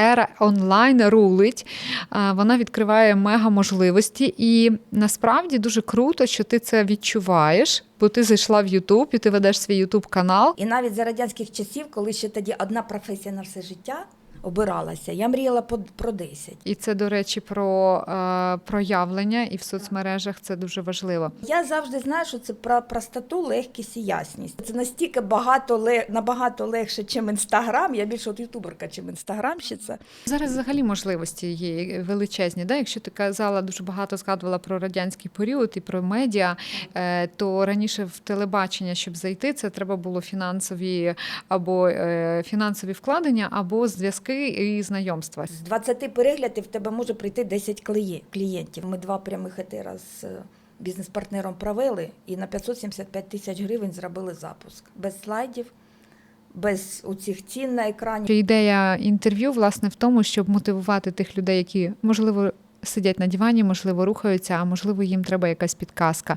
ера онлайн рулить. Вона відкриває мега можливості, і насправді дуже круто, що ти це відчуваєш, бо ти зайшла в Ютуб і ти ведеш свій Ютуб канал. І навіть за радянських часів, коли ще тоді одна професія на все життя обиралася, я мріяла про 10. І це, до речі, про е, проявлення, і в соцмережах це дуже важливо. Я завжди знаю, що це про простоту, легкість і ясність. Це настільки багато набагато легше, ніж інстаграм. Я більше от ютуберка, чим інстаграмщиця. Зараз взагалі можливості є величезні. Да? Якщо ти казала дуже багато згадувала про радянський період і про медіа, е, то раніше в телебачення, щоб зайти, це треба було фінансові або е, фінансові вкладення, або зв'язки і знайомства. З 20 переглядів в тебе може прийти 10 клієнтів. Ми два прямих етера з е, бізнес-партнером провели і на 575 тисяч гривень зробили запуск. Без слайдів, без оцих цін на екрані. Ідея інтерв'ю власне в тому, щоб мотивувати тих людей, які можливо. Сидять на дивані, можливо, рухаються, а можливо, їм треба якась підказка.